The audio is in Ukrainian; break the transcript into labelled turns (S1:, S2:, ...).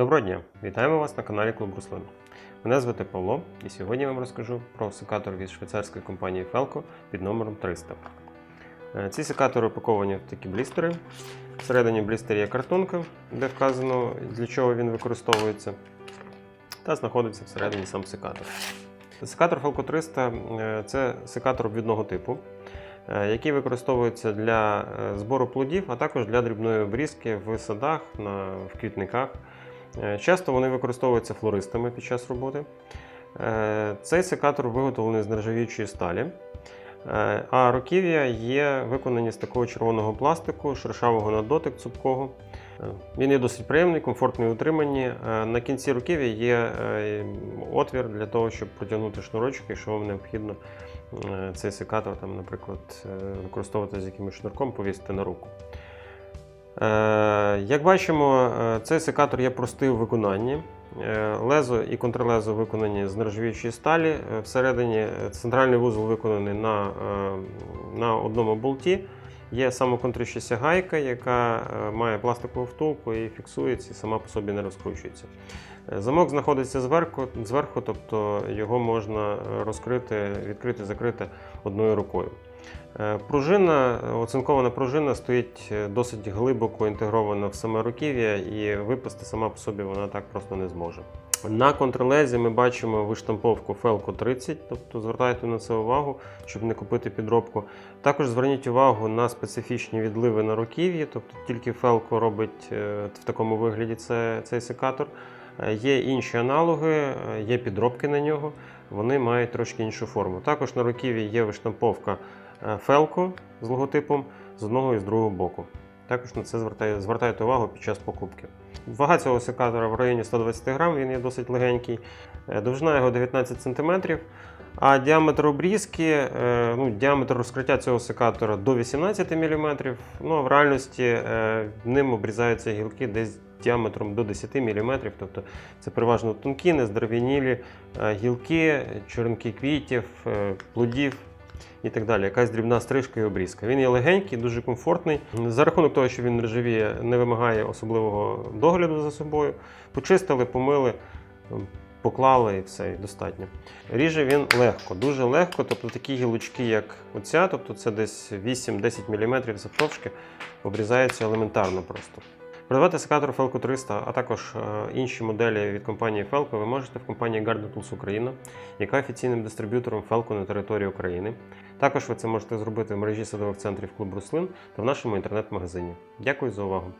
S1: Доброго дня! Вітаємо вас на каналі Клуб Руслин. Мене звати Павло, і сьогодні я вам розкажу про секатор від швейцарської компанії Felco під номером 300. Е, Ці секатори упаковані в такі блістери. Всередині блістері є картонка, де вказано, для чого він використовується, та знаходиться всередині сам секатор. Секатор Felco 300 е, це секатор обвідного типу, е, який використовується для збору плодів, а також для дрібної обрізки в садах, в квітниках. Е, Часто вони використовуються флористами під час роботи. Е, Цей секатор виготовлений з нержавіючої сталі, е, а руків'я є виконані з такого червоного пластику, шершавого на дотик цупкого. Він є досить приємний, комфортний у утриманні. На кінці руків'я є отвір для того, щоб протягнути шнурочок, якщо вам необхідно цей секатор, там, наприклад, використовувати з якимось шнурком, повісити на руку. Е, Як бачимо, е, цей секатор є простий у виконанні. Е, Лезо і контрлезо виконані з нержавіючої сталі. Всередині центральний вузол виконаний на, на одному болті. Є самоконтрищася гайка, яка має пластикову втулку і фіксується, і сама по собі не розкручується. Замок знаходиться зверху, зверху, тобто його можна розкрити, відкрити, закрити одною рукою. Е, Пружина, оцинкована пружина стоїть е, досить глибоко інтегрована в саме руків'я, і випасти сама по собі вона так просто не зможе. На контрлезі ми бачимо виштамповку Felco 30, тобто звертайте на це увагу, щоб не купити підробку. Також зверніть увагу на специфічні відливи на руків'ї, тобто тільки Felco робить е, в такому вигляді це, цей секатор. Е, Є інші аналоги, е, є підробки на нього, вони мають трошки іншу форму. Також на руків'ї є виштамповка е, Felco з логотипом з одного і з другого боку. Також на це звертайте, звертайте увагу під час покупки. Вага цього секатора в районі 120 грам, він є досить легенький. Е, Довжина його 19 см, а діаметр обрізки, е, ну, діаметр розкриття цього секатора до 18 мм. Ну, а в реальності е, ним обрізаються гілки десь діаметром до 10 мм. Тобто це переважно тонкі, нездерев'янілі е, гілки, черенки квітів, е, плодів і так далі. Якась дрібна стрижка і обрізка. Він є легенький, дуже комфортний. За рахунок того, що він нержавіє, не вимагає особливого догляду за собою. Почистили, помили, поклали і все, і достатньо. Ріже він легко, дуже легко. Тобто такі гілочки, як оця, тобто це десь 8-10 мм завтовшки, обрізаються елементарно просто. Продавати секатор Felco 300, а також е, інші моделі від компанії Felco ви можете в компанії Garden Tools Україна, яка офіційним дистриб'ютором Felco на території України. Також ви це можете зробити в мережі садових центрів Клуб Руслин та в нашому інтернет-магазині. Дякую за увагу!